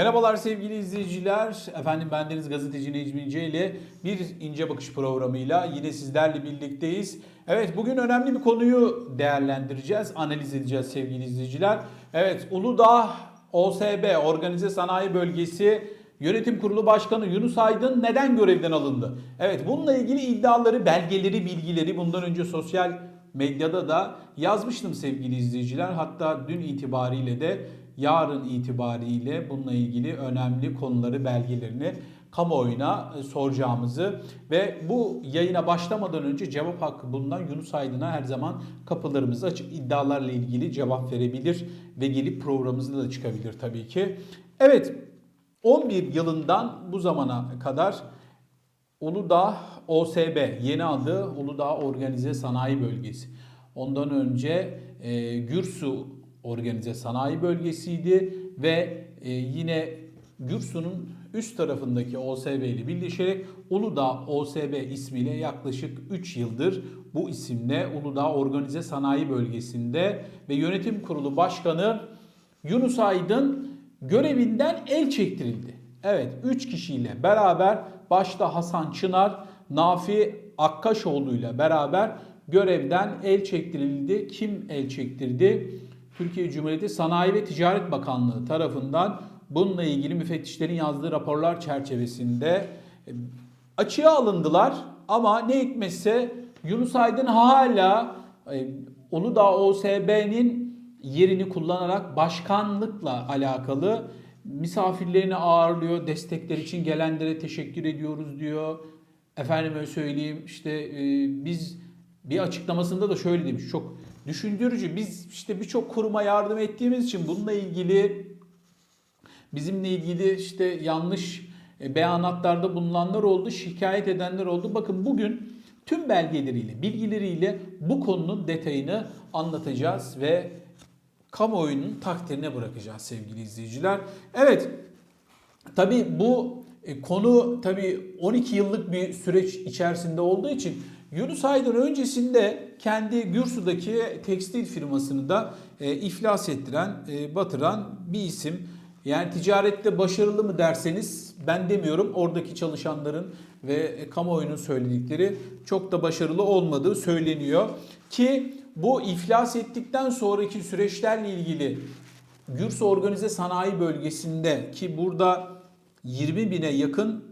Merhabalar sevgili izleyiciler. Efendim bendeniz gazeteci Necmi İnce ile bir ince bakış programıyla yine sizlerle birlikteyiz. Evet bugün önemli bir konuyu değerlendireceğiz, analiz edeceğiz sevgili izleyiciler. Evet Uludağ OSB Organize Sanayi Bölgesi Yönetim Kurulu Başkanı Yunus Aydın neden görevden alındı? Evet bununla ilgili iddiaları, belgeleri, bilgileri bundan önce sosyal medyada da yazmıştım sevgili izleyiciler. Hatta dün itibariyle de yarın itibariyle bununla ilgili önemli konuları, belgelerini kamuoyuna e, soracağımızı ve bu yayına başlamadan önce cevap hakkı bulunan Yunus Aydın'a her zaman kapılarımız açık iddialarla ilgili cevap verebilir ve gelip programımızda da çıkabilir tabii ki. Evet 11 yılından bu zamana kadar Uludağ OSB yeni adı Uludağ Organize Sanayi Bölgesi. Ondan önce e, Gürsu Organize Sanayi Bölgesiydi ve e, yine Gürsu'nun üst tarafındaki OSB ile birleşerek Uludağ OSB ismiyle yaklaşık 3 yıldır bu isimle Uludağ Organize Sanayi Bölgesi'nde ve yönetim kurulu başkanı Yunus Aydın görevinden el çektirildi. Evet 3 kişiyle beraber başta Hasan Çınar, Nafi Akkaşoğlu ile beraber görevden el çektirildi. Kim el çektirdi? Türkiye Cumhuriyeti Sanayi ve Ticaret Bakanlığı tarafından bununla ilgili müfettişlerin yazdığı raporlar çerçevesinde e, açığa alındılar ama ne hikmetse Yunus Aydın hala e, Uludağ OSB'nin yerini kullanarak başkanlıkla alakalı misafirlerini ağırlıyor. Destekler için gelenlere teşekkür ediyoruz diyor. Efendime söyleyeyim işte e, biz bir açıklamasında da şöyle demiş. Çok düşündürücü. Biz işte birçok kuruma yardım ettiğimiz için bununla ilgili bizimle ilgili işte yanlış e, beyanatlarda bulunanlar oldu, şikayet edenler oldu. Bakın bugün tüm belgeleriyle, bilgileriyle bu konunun detayını anlatacağız ve kamuoyunun takdirine bırakacağız sevgili izleyiciler. Evet, tabii bu e, konu tabii 12 yıllık bir süreç içerisinde olduğu için Yunus Aydın öncesinde kendi Gürsu'daki tekstil firmasını da e, iflas ettiren, e, batıran bir isim. Yani ticarette başarılı mı derseniz ben demiyorum. Oradaki çalışanların ve e, kamuoyunun söyledikleri çok da başarılı olmadığı söyleniyor. Ki bu iflas ettikten sonraki süreçlerle ilgili Gürsu Organize Sanayi Bölgesi'nde ki burada 20 bine yakın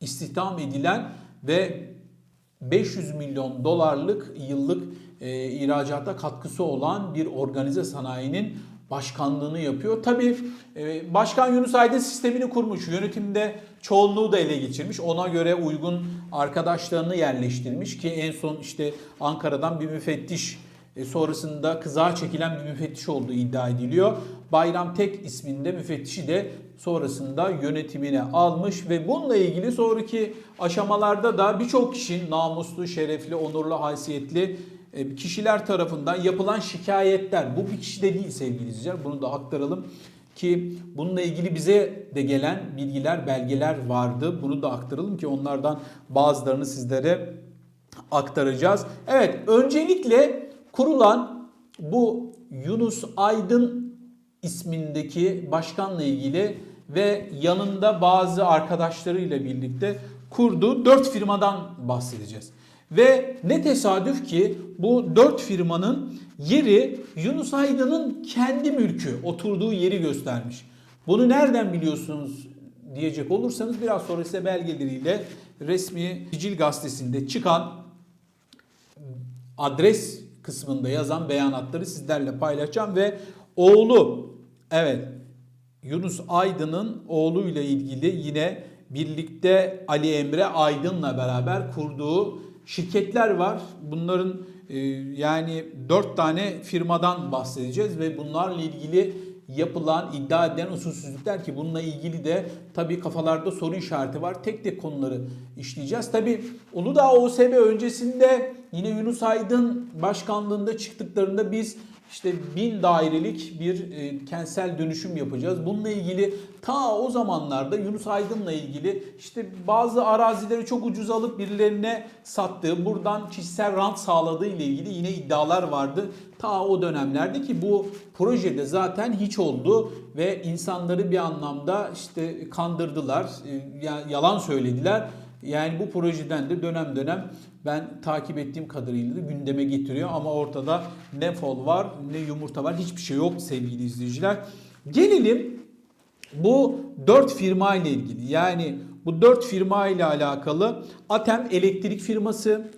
istihdam edilen ve 500 milyon dolarlık yıllık e, ihracata katkısı olan bir organize sanayinin başkanlığını yapıyor. Tabii e, Başkan Yunus Aydın sistemini kurmuş. Yönetimde çoğunluğu da ele geçirmiş. Ona göre uygun arkadaşlarını yerleştirmiş ki en son işte Ankara'dan bir müfettiş e, sonrasında kızağa çekilen bir müfettiş olduğu iddia ediliyor. Bayram Tek isminde müfettişi de sonrasında yönetimine almış ve bununla ilgili sonraki aşamalarda da birçok kişinin namuslu, şerefli, onurlu, haysiyetli kişiler tarafından yapılan şikayetler. Bu kişi de değil sevgili izleyiciler. Bunu da aktaralım ki bununla ilgili bize de gelen bilgiler, belgeler vardı. Bunu da aktaralım ki onlardan bazılarını sizlere aktaracağız. Evet, öncelikle kurulan bu Yunus Aydın ismindeki başkanla ilgili ve yanında bazı arkadaşlarıyla birlikte kurduğu dört firmadan bahsedeceğiz. Ve ne tesadüf ki bu dört firmanın yeri Yunus Aydın'ın kendi mülkü, oturduğu yeri göstermiş. Bunu nereden biliyorsunuz diyecek olursanız biraz sonra size belgeleriyle resmi Sicil gazetesinde çıkan adres kısmında yazan beyanatları sizlerle paylaşacağım ve oğlu evet Yunus Aydın'ın oğluyla ilgili yine birlikte Ali Emre Aydın'la beraber kurduğu şirketler var. Bunların e, yani dört tane firmadan bahsedeceğiz ve bunlarla ilgili yapılan iddia edilen usulsüzlükler ki bununla ilgili de tabii kafalarda soru işareti var. Tek tek konuları işleyeceğiz. Tabii Uludağ OSB öncesinde yine Yunus Aydın başkanlığında çıktıklarında biz işte bin dairelik bir e, kentsel dönüşüm yapacağız. Bununla ilgili ta o zamanlarda Yunus Aydın'la ilgili işte bazı arazileri çok ucuz alıp birilerine sattığı, buradan kişisel rant sağladığı ile ilgili yine iddialar vardı. Ta o dönemlerde ki bu projede zaten hiç oldu ve insanları bir anlamda işte kandırdılar, e, ya- yalan söylediler. Yani bu projeden de dönem dönem ben takip ettiğim kadarıyla da gündeme getiriyor ama ortada ne fol var ne yumurta var hiçbir şey yok sevgili izleyiciler. Gelelim bu dört firma ile ilgili yani bu dört firma ile alakalı Atem elektrik firması,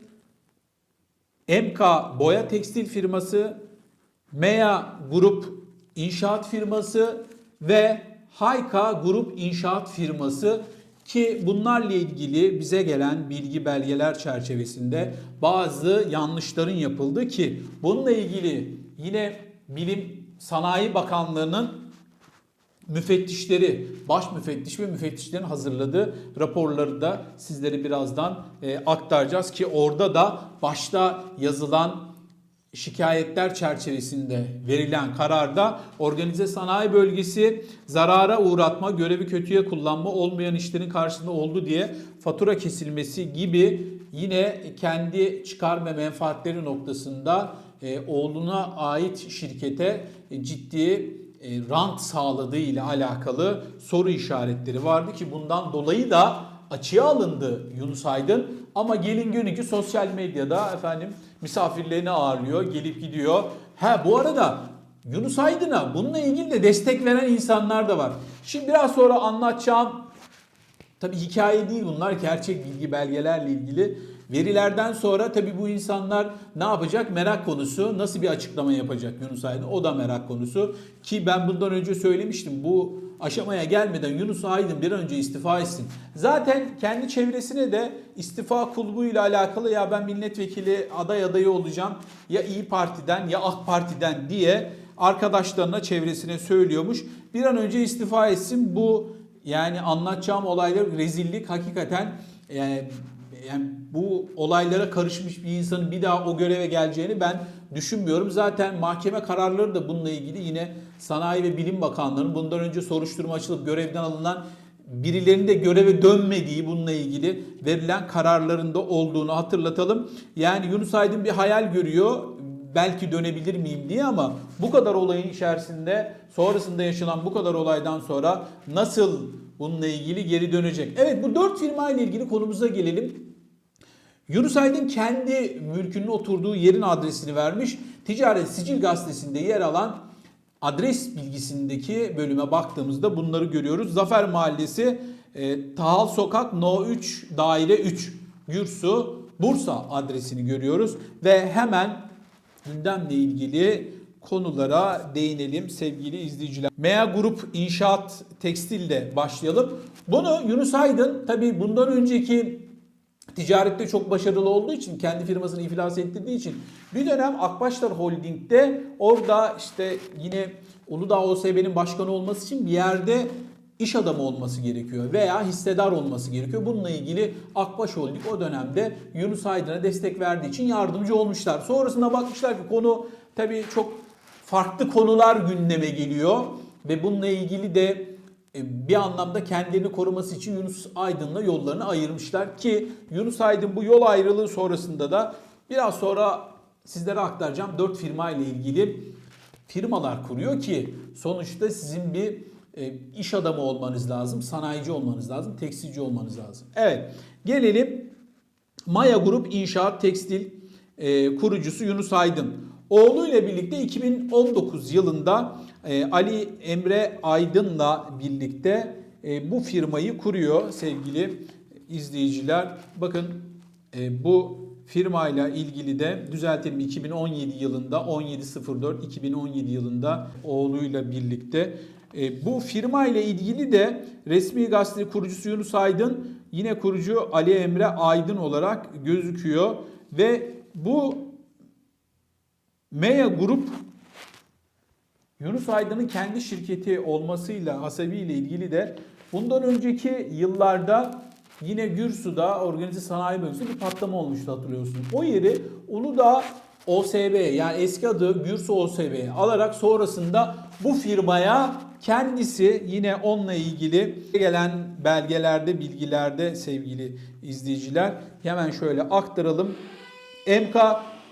MK boya tekstil firması, MEA grup inşaat firması ve Hayka grup inşaat firması ki bunlarla ilgili bize gelen bilgi belgeler çerçevesinde bazı yanlışların yapıldı ki bununla ilgili yine Bilim Sanayi Bakanlığı'nın müfettişleri, baş müfettiş ve müfettişlerin hazırladığı raporları da sizlere birazdan e, aktaracağız. Ki orada da başta yazılan şikayetler çerçevesinde verilen kararda organize sanayi bölgesi zarara uğratma, görevi kötüye kullanma, olmayan işlerin karşısında oldu diye fatura kesilmesi gibi yine kendi çıkar ve menfaatleri noktasında e, oğluna ait şirkete e, ciddi e, rant sağladığı ile alakalı soru işaretleri vardı ki bundan dolayı da açığa alındı Yunus Aydın. Ama gelin günü ki sosyal medyada efendim misafirlerini ağırlıyor, gelip gidiyor. Ha bu arada Yunus Aydın'a bununla ilgili de destek veren insanlar da var. Şimdi biraz sonra anlatacağım Tabi hikaye değil bunlar gerçek bilgi belgelerle ilgili. Verilerden sonra tabi bu insanlar ne yapacak merak konusu. Nasıl bir açıklama yapacak Yunus Aydın o da merak konusu. Ki ben bundan önce söylemiştim bu aşamaya gelmeden Yunus Aydın bir önce istifa etsin. Zaten kendi çevresine de istifa kulluğuyla alakalı ya ben milletvekili aday adayı olacağım ya İyi Parti'den ya AK Parti'den diye arkadaşlarına çevresine söylüyormuş. Bir an önce istifa etsin bu yani anlatacağım olaylar rezillik hakikaten yani, yani bu olaylara karışmış bir insanın bir daha o göreve geleceğini ben düşünmüyorum. Zaten mahkeme kararları da bununla ilgili yine Sanayi ve Bilim Bakanlığı'nın bundan önce soruşturma açılıp görevden alınan birilerinin de göreve dönmediği bununla ilgili verilen kararlarında olduğunu hatırlatalım. Yani Yunus Aydın bir hayal görüyor belki dönebilir miyim diye ama bu kadar olayın içerisinde sonrasında yaşanan bu kadar olaydan sonra nasıl bununla ilgili geri dönecek? Evet bu dört firma ile ilgili konumuza gelelim. Yunus Aydın kendi mülkünün oturduğu yerin adresini vermiş. Ticaret Sicil Gazetesi'nde yer alan adres bilgisindeki bölüme baktığımızda bunları görüyoruz. Zafer Mahallesi, e, Tahal Sokak No 3 Daire 3 Gürsu Bursa adresini görüyoruz ve hemen gündemle ilgili konulara değinelim sevgili izleyiciler. MEA Grup İnşaat Tekstil'de başlayalım. Bunu Yunus Aydın tabii bundan önceki ticarette çok başarılı olduğu için kendi firmasını iflas ettirdiği için bir dönem Akbaşlar Holding'de orada işte yine Uludağ OSB'nin başkanı olması için bir yerde iş adamı olması gerekiyor veya hissedar olması gerekiyor. Bununla ilgili Akbaş Holding o dönemde Yunus Aydın'a destek verdiği için yardımcı olmuşlar. Sonrasında bakmışlar ki konu tabii çok farklı konular gündeme geliyor ve bununla ilgili de bir anlamda kendilerini koruması için Yunus Aydın'la yollarını ayırmışlar ki Yunus Aydın bu yol ayrılığı sonrasında da biraz sonra sizlere aktaracağım 4 firma ile ilgili firmalar kuruyor ki sonuçta sizin bir e, iş adamı olmanız lazım, sanayici olmanız lazım, tekstilci olmanız lazım. Evet, gelelim Maya Grup İnşaat Tekstil e, kurucusu Yunus Aydın. Oğluyla birlikte 2019 yılında e, Ali Emre Aydın'la birlikte e, bu firmayı kuruyor sevgili izleyiciler. Bakın e, bu firmayla ilgili de düzeltelim 2017 yılında 17.04 2017 yılında oğluyla birlikte e, bu firma ile ilgili de resmi gazete kurucusu Yunus Aydın yine kurucu Ali Emre Aydın olarak gözüküyor ve bu Meya Grup Yunus Aydın'ın kendi şirketi olmasıyla hasebiyle ilgili de bundan önceki yıllarda yine Gürsu'da organize sanayi bölgesinde bir patlama olmuştu hatırlıyorsunuz. O yeri Uludağ OSB yani eski adı Gürsu OSB alarak sonrasında bu firmaya kendisi yine onunla ilgili gelen belgelerde, bilgilerde sevgili izleyiciler hemen şöyle aktaralım. MK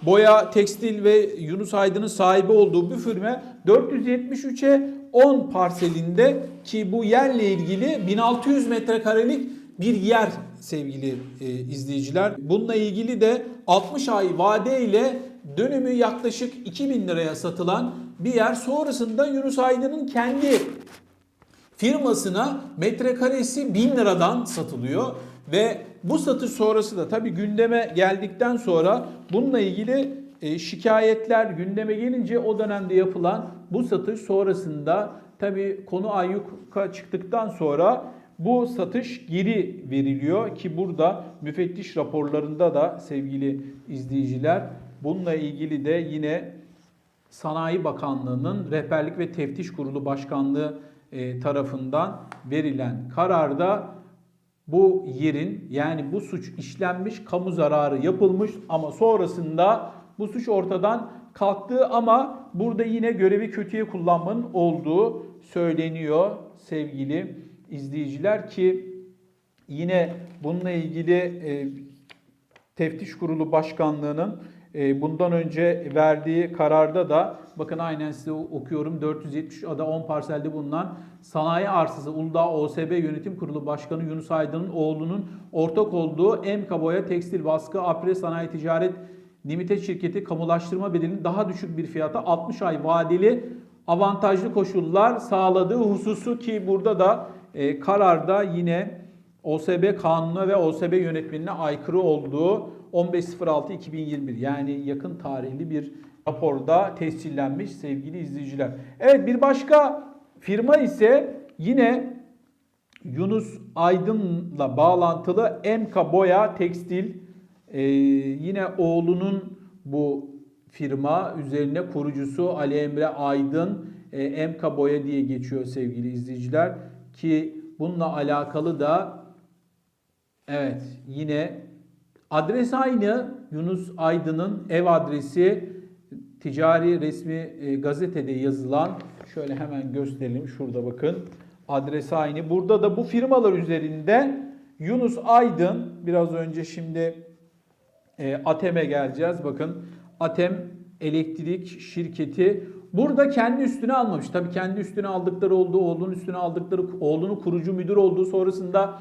Boya Tekstil ve Yunus Aydın'ın sahibi olduğu bu firma 473'e 10 parselinde ki bu yerle ilgili 1600 metrekarelik bir yer sevgili e, izleyiciler. Bununla ilgili de 60 ay vade ile dönümü yaklaşık 2000 liraya satılan bir yer. Sonrasında Yunus Aydın'ın kendi firmasına metrekaresi 1000 liradan satılıyor ve bu satış sonrası da tabii gündeme geldikten sonra bununla ilgili e, şikayetler gündeme gelince o dönemde yapılan bu satış sonrasında tabii konu ayyuka çıktıktan sonra bu satış geri veriliyor ki burada müfettiş raporlarında da sevgili izleyiciler bununla ilgili de yine Sanayi Bakanlığı'nın Rehberlik ve Teftiş Kurulu Başkanlığı e, tarafından verilen kararda bu yerin yani bu suç işlenmiş, kamu zararı yapılmış ama sonrasında bu suç ortadan kalktığı ama burada yine görevi kötüye kullanmanın olduğu söyleniyor sevgili izleyiciler ki yine bununla ilgili e, Teftiş Kurulu Başkanlığı'nın bundan önce verdiği kararda da bakın aynen size okuyorum 470 ada 10 parselde bulunan sanayi arsası Uludağ OSB Yönetim Kurulu Başkanı Yunus Aydın'ın oğlunun ortak olduğu Emka Boya Tekstil Baskı Apre Sanayi Ticaret Limited şirketi kamulaştırma bedelinin daha düşük bir fiyata 60 ay vadeli avantajlı koşullar sağladığı hususu ki burada da e, kararda yine OSB kanununa ve OSB yönetmenine aykırı olduğu 15.06.2021 yani yakın tarihli bir raporda tescillenmiş sevgili izleyiciler. Evet bir başka firma ise yine Yunus Aydın'la bağlantılı Emka Boya Tekstil. Ee, yine oğlunun bu firma üzerine kurucusu Ali Emre Aydın e, Emka Boya diye geçiyor sevgili izleyiciler. Ki bununla alakalı da evet yine adres aynı Yunus Aydın'ın ev adresi ticari resmi e, gazetede yazılan şöyle hemen gösterelim şurada bakın adres aynı. Burada da bu firmalar üzerinden Yunus Aydın biraz önce şimdi e, ATEM'e geleceğiz. Bakın ATEM elektrik şirketi burada kendi üstüne almamış. Tabii kendi üstüne aldıkları olduğu, oğlunun üstüne aldıkları, oğlunun kurucu müdür olduğu sonrasında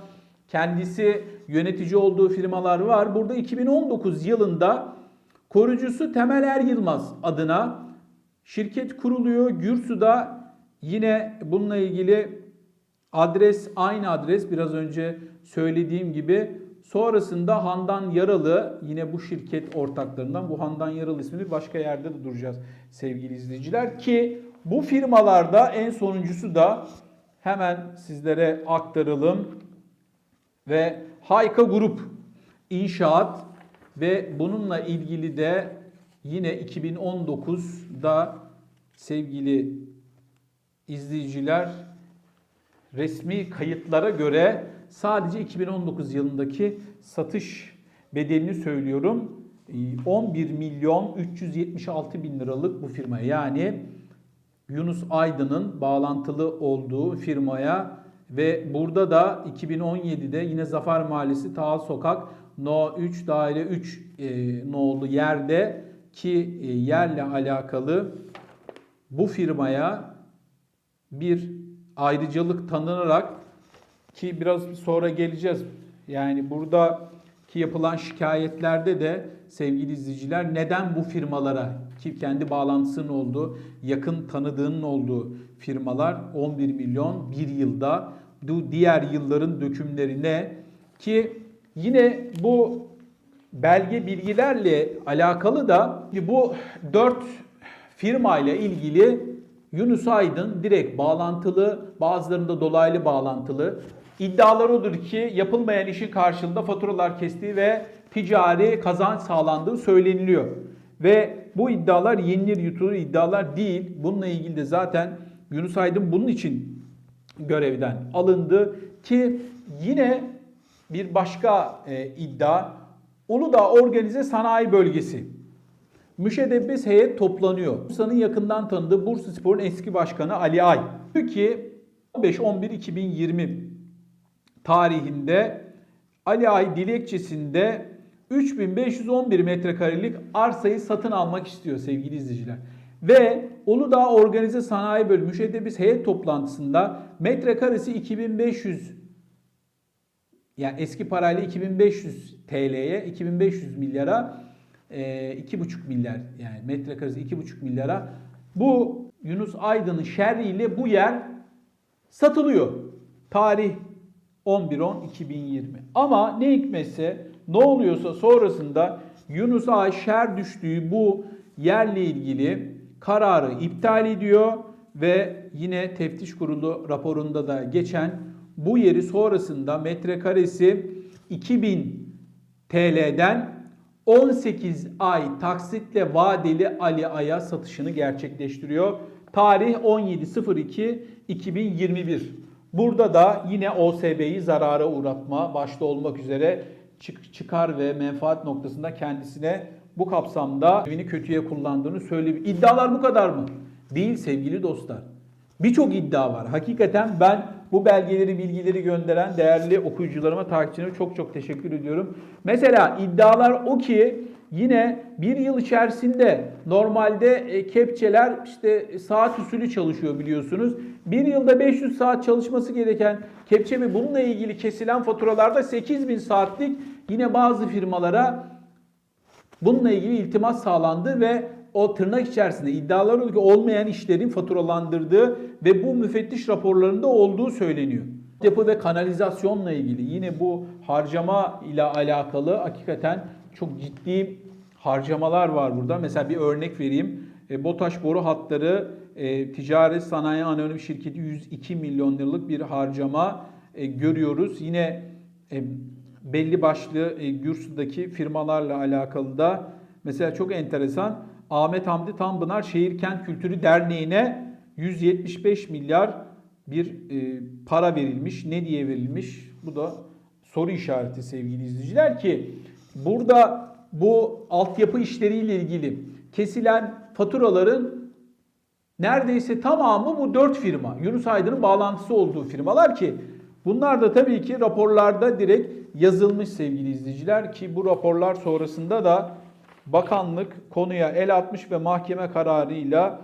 kendisi yönetici olduğu firmalar var. Burada 2019 yılında kurucusu Temel Er Yılmaz adına şirket kuruluyor. Gürsu'da yine bununla ilgili adres aynı adres biraz önce söylediğim gibi Sonrasında Handan Yaralı yine bu şirket ortaklarından bu Handan Yaralı ismini başka yerde de duracağız sevgili izleyiciler ki bu firmalarda en sonuncusu da hemen sizlere aktaralım ve Hayka Grup İnşaat ve bununla ilgili de yine 2019'da sevgili izleyiciler resmi kayıtlara göre Sadece 2019 yılındaki satış bedelini söylüyorum. 11 ee, milyon 376 bin liralık bu firmaya yani Yunus Aydın'ın bağlantılı olduğu firmaya ve burada da 2017'de yine Zafer Mahallesi Tağal Sokak No 3 daire 3 e, nolu yerde ki e, yerle alakalı bu firmaya bir ayrıcalık tanınarak ki biraz sonra geleceğiz. Yani buradaki yapılan şikayetlerde de sevgili izleyiciler neden bu firmalara ki kendi bağlantısının olduğu, yakın tanıdığının olduğu firmalar 11 milyon bir yılda bu diğer yılların dökümlerine ki yine bu belge bilgilerle alakalı da bu 4 firma ile ilgili Yunus Aydın direkt bağlantılı, bazılarında dolaylı bağlantılı İddialar odur ki yapılmayan işin karşılığında faturalar kestiği ve ticari kazanç sağlandığı söyleniliyor. Ve bu iddialar yenilir yutulur iddialar değil. Bununla ilgili de zaten Yunus Aydın bunun için görevden alındı ki yine bir başka e, iddia Uludağ Organize Sanayi Bölgesi. Müşedebbis heyet toplanıyor. Bursa'nın yakından tanıdığı Bursa Spor'un eski başkanı Ali Ay. Diyor ki 15-11-2020 tarihinde Ali Ay dilekçesinde 3511 metrekarelik arsayı satın almak istiyor sevgili izleyiciler. Ve Uludağ Organize Sanayi Bölümü Müşeddebis heyet toplantısında metrekaresi 2500 yani eski parayla 2500 TL'ye 2500 milyara e, 2,5 milyar yani metrekaresi 2,5 milyara bu Yunus Aydın'ın şerriyle bu yer satılıyor. Tarih 11-10-2020. Ama ne hikmetse ne oluyorsa sonrasında Yunus Ağa şer düştüğü bu yerle ilgili kararı iptal ediyor ve yine teftiş kurulu raporunda da geçen bu yeri sonrasında metrekaresi 2000 TL'den 18 ay taksitle vadeli Ali Ay'a satışını gerçekleştiriyor. Tarih 17.02.2021. Burada da yine OSB'yi zarara uğratma başta olmak üzere çık- çıkar ve menfaat noktasında kendisine bu kapsamda evini kötüye kullandığını söyleyeyim. İddialar bu kadar mı? Değil sevgili dostlar. Birçok iddia var. Hakikaten ben bu belgeleri, bilgileri gönderen değerli okuyucularıma, takipçilerime çok çok teşekkür ediyorum. Mesela iddialar o ki yine bir yıl içerisinde normalde e, kepçeler işte saat usulü çalışıyor biliyorsunuz. Bir yılda 500 saat çalışması gereken kepçe ve bununla ilgili kesilen faturalarda 8000 saatlik yine bazı firmalara Bununla ilgili iltimas sağlandı ve o tırnak içerisinde iddialar ki olmayan işlerin faturalandırdığı ve bu müfettiş raporlarında olduğu söyleniyor. Yapı ve kanalizasyonla ilgili yine bu harcama ile alakalı hakikaten çok ciddi harcamalar var burada. Mesela bir örnek vereyim. E, BOTAŞ boru hatları e, Ticaret Sanayi Anonim Şirketi 102 milyon liralık bir harcama e, görüyoruz. Yine e, belli başlı e, Gürsü'deki firmalarla alakalı da mesela çok enteresan Ahmet Hamdi Tanpınar Şehir Kent Kültürü Derneği'ne 175 milyar bir e, para verilmiş. Ne diye verilmiş? Bu da soru işareti sevgili izleyiciler ki burada bu altyapı işleriyle ilgili kesilen faturaların neredeyse tamamı bu dört firma. Yunus Aydın'ın bağlantısı olduğu firmalar ki bunlar da tabii ki raporlarda direkt yazılmış sevgili izleyiciler ki bu raporlar sonrasında da bakanlık konuya el atmış ve mahkeme kararıyla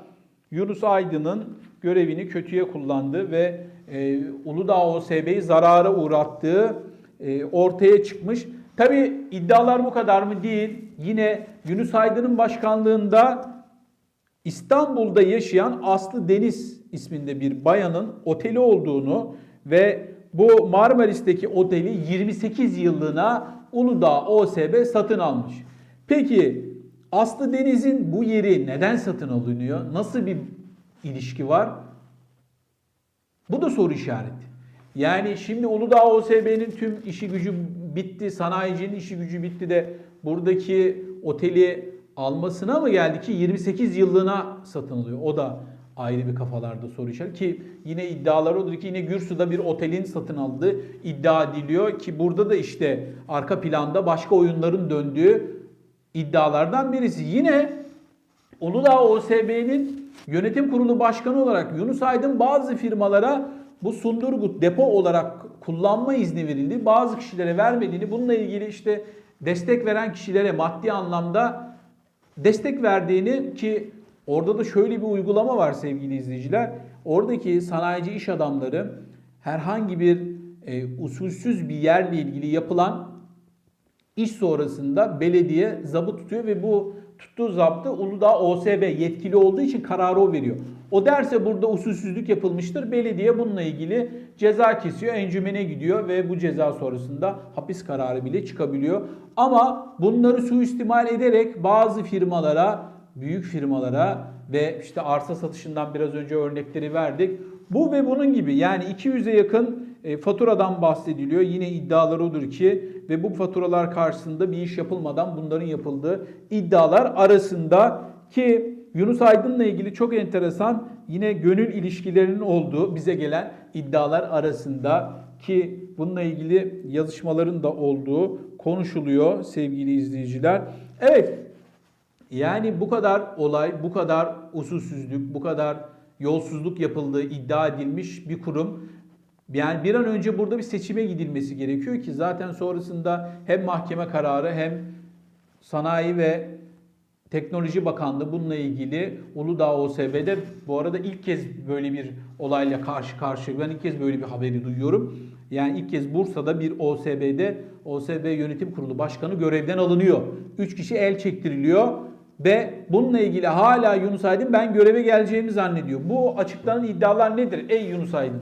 Yunus Aydın'ın görevini kötüye kullandı ve e, Uludağ OSB'yi zarara uğrattığı e, ortaya çıkmış. Tabi iddialar bu kadar mı değil. Yine Yunus Aydın'ın başkanlığında İstanbul'da yaşayan Aslı Deniz isminde bir bayanın oteli olduğunu ve bu Marmaris'teki oteli 28 yıllığına Uludağ OSB satın almış. Peki Aslı Deniz'in bu yeri neden satın alınıyor? Nasıl bir ilişki var? Bu da soru işareti. Yani şimdi Uludağ OSB'nin tüm işi gücü bitti, sanayicinin işi gücü bitti de buradaki oteli almasına mı geldi ki 28 yıllığına satın alıyor? O da ayrı bir kafalarda soru işareti ki yine iddialar odur ki yine Gürsü'de bir otelin satın aldığı iddia ediliyor ki burada da işte arka planda başka oyunların döndüğü iddialardan birisi. Yine Uludağ OSB'nin yönetim kurulu başkanı olarak Yunus Aydın bazı firmalara bu Sundurgut depo olarak kullanma izni verildi. Bazı kişilere vermediğini, bununla ilgili işte destek veren kişilere maddi anlamda destek verdiğini ki orada da şöyle bir uygulama var sevgili izleyiciler. Oradaki sanayici iş adamları herhangi bir e, usulsüz bir yerle ilgili yapılan iş sonrasında belediye zabı tutuyor ve bu tuttuğu zaptı Uludağ OSB yetkili olduğu için kararı o veriyor. O derse burada usulsüzlük yapılmıştır. Belediye bununla ilgili ceza kesiyor, encümene gidiyor ve bu ceza sonrasında hapis kararı bile çıkabiliyor. Ama bunları suistimal ederek bazı firmalara, büyük firmalara ve işte arsa satışından biraz önce örnekleri verdik. Bu ve bunun gibi yani 200'e yakın e, faturadan bahsediliyor. Yine iddialar odur ki ve bu faturalar karşısında bir iş yapılmadan bunların yapıldığı iddialar arasında ki Yunus Aydın'la ilgili çok enteresan yine gönül ilişkilerinin olduğu bize gelen iddialar arasında ki bununla ilgili yazışmaların da olduğu konuşuluyor sevgili izleyiciler. Evet Yani bu kadar olay, bu kadar usulsüzlük, bu kadar yolsuzluk yapıldığı iddia edilmiş bir kurum. Yani bir an önce burada bir seçime gidilmesi gerekiyor ki zaten sonrasında hem mahkeme kararı hem Sanayi ve Teknoloji Bakanlığı bununla ilgili Uludağ OSB'de bu arada ilk kez böyle bir olayla karşı karşıya ben ilk kez böyle bir haberi duyuyorum. Yani ilk kez Bursa'da bir OSB'de OSB Yönetim Kurulu Başkanı görevden alınıyor. 3 kişi el çektiriliyor ve bununla ilgili hala Yunus Aydın ben göreve geleceğimi zannediyor. Bu açıklanan iddialar nedir ey Yunus Aydın?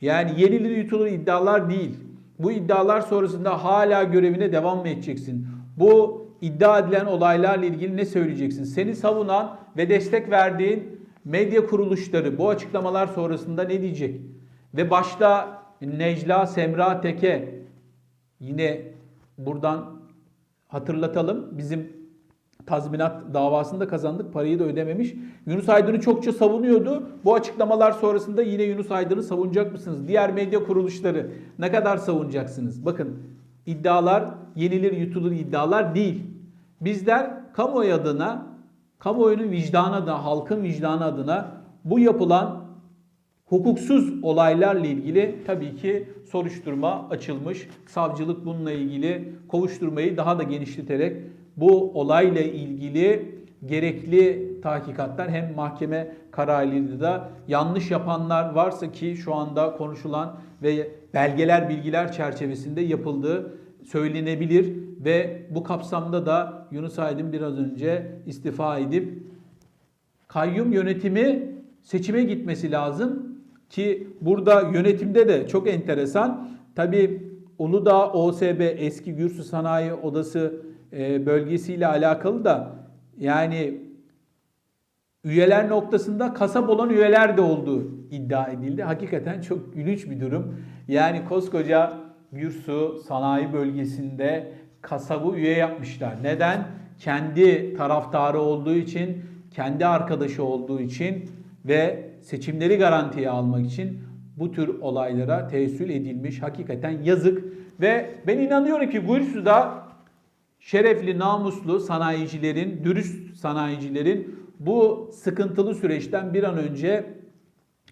Yani yenilir yutulur iddialar değil. Bu iddialar sonrasında hala görevine devam mı edeceksin? Bu iddia edilen olaylarla ilgili ne söyleyeceksin? Seni savunan ve destek verdiğin medya kuruluşları bu açıklamalar sonrasında ne diyecek? Ve başta Necla Semra Teke yine buradan hatırlatalım. Bizim tazminat davasında kazandık. Parayı da ödememiş. Yunus Aydın'ı çokça savunuyordu. Bu açıklamalar sonrasında yine Yunus Aydın'ı savunacak mısınız? Diğer medya kuruluşları ne kadar savunacaksınız? Bakın iddialar yenilir yutulur iddialar değil. Bizler kamuoyu adına, kamuoyunun vicdanı adına, halkın vicdanı adına bu yapılan hukuksuz olaylarla ilgili tabii ki soruşturma açılmış. Savcılık bununla ilgili kovuşturmayı daha da genişleterek bu olayla ilgili gerekli tahkikatlar hem mahkeme kararıyla da yanlış yapanlar varsa ki şu anda konuşulan ve belgeler bilgiler çerçevesinde yapıldığı söylenebilir ve bu kapsamda da Yunus Aydın biraz önce istifa edip kayyum yönetimi seçime gitmesi lazım ki burada yönetimde de çok enteresan. Tabi Uludağ OSB eski Gürsü Sanayi Odası e, bölgesiyle alakalı da yani üyeler noktasında kasap olan üyeler de olduğu iddia edildi. Hakikaten çok gülünç bir durum. Yani koskoca Gürsu sanayi bölgesinde kasabı üye yapmışlar. Neden? Kendi taraftarı olduğu için, kendi arkadaşı olduğu için ve seçimleri garantiye almak için bu tür olaylara tesül edilmiş. Hakikaten yazık ve ben inanıyorum ki Gürsu'da şerefli, namuslu sanayicilerin, dürüst sanayicilerin bu sıkıntılı süreçten bir an önce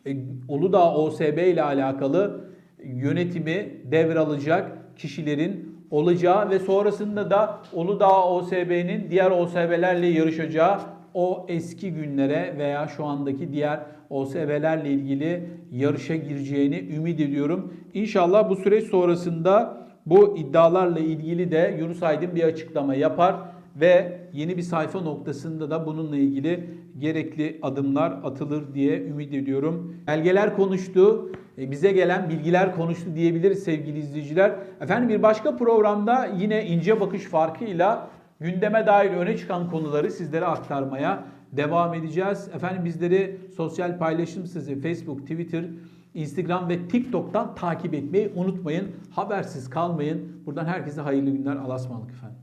e, Uludağ OSB ile alakalı yönetimi devralacak kişilerin olacağı ve sonrasında da Uludağ OSB'nin diğer OSB'lerle yarışacağı o eski günlere veya şu andaki diğer OSB'lerle ilgili yarışa gireceğini ümit ediyorum. İnşallah bu süreç sonrasında bu iddialarla ilgili de Yunus Aydın bir açıklama yapar ve yeni bir sayfa noktasında da bununla ilgili gerekli adımlar atılır diye ümit ediyorum. Belgeler konuştu, e, bize gelen bilgiler konuştu diyebiliriz sevgili izleyiciler. Efendim bir başka programda yine ince bakış farkıyla gündeme dair öne çıkan konuları sizlere aktarmaya devam edeceğiz. Efendim bizleri sosyal paylaşım sizi Facebook, Twitter, Instagram ve TikTok'tan takip etmeyi unutmayın. Habersiz kalmayın. Buradan herkese hayırlı günler. Allah'a efendim.